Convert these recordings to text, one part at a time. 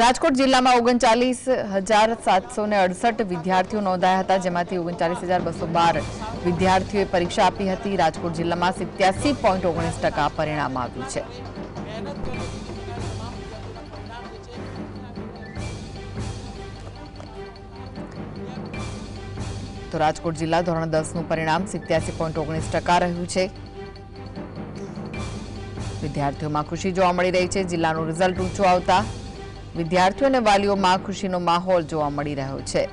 રાજકોટ જિલ્લામાં ઓગણચાલીસ હજાર સાતસો ને અડસઠ વિદ્યાર્થીઓ નોંધાયા હતા, જેમાંથી ઓગણચાલીસ હજાર બસો બાર વિદ્યાર્થીઓએ પરીક્ષા આપી હતી. રાજકોટ જિલ્લામાં સિત્યાસી પોઈન્ટ ઓગણીસ ટકા પરિણામ આવ્યું છે. તો રાજકોટ જિલ્લા ધોરણ દસનું પરિણામ સિત્યાસી પોઈન્ટ ઓગણીસ ટકા રહ્યું છે. વિદ્યાર્થીઓમાં ખુશી જોવા મળી રહી છે. જિલ્લાનું રિઝલ્ટ ઊંચું આવતા વિદ્યાર્થીઓ અને વાલીઓમાં ખુશીનો માહોલ જોવા મળી રહ્યો છે.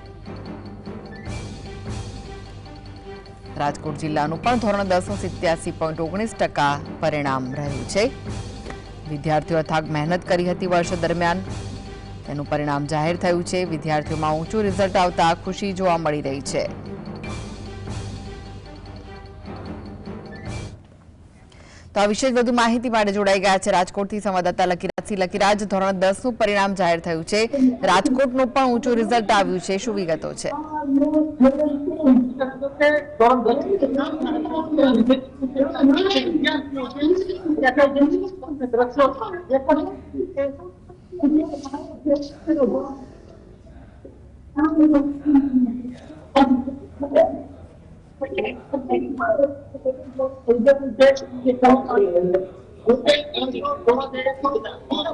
રાજકોટ જિલ્લાનું પણ ધોરણ દસનું સિત્યાસી પોઈન્ટ ઓગણીસ ટકા પરિણામ રહ્યું છે. વિદ્યાર્થીઓ અથાગ મહેનત કરી હતી વર્ષ દરમિયાન. તેનું પરિણામ જાહેર થયું છે. વિદ્યાર્થીઓમાં ઊંચું રિઝલ્ટ આવતા ખુશી જોવા મળી રહી છે. તો આ વિશે વધુ માહિતી માટે જોડાઈ ગયા છે રાજકોટથી સંવાદદાતા લકીરાજસિંહ લકીરાજ ધોરણ દસનું પરિણામ જાહેર થયું છે. રાજકોટનું પણ ઊંચું રિઝલ્ટ આવ્યું છે. શું વિગતો છે?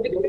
Okay.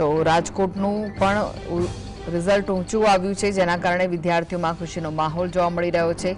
તો રાજકોટનું પણ રિઝલ્ટ ઊંચું આવ્યું છે, જેના કારણે વિદ્યાર્થીઓમાં ખુશીનો માહોલ જોવા મળી રહ્યો છે.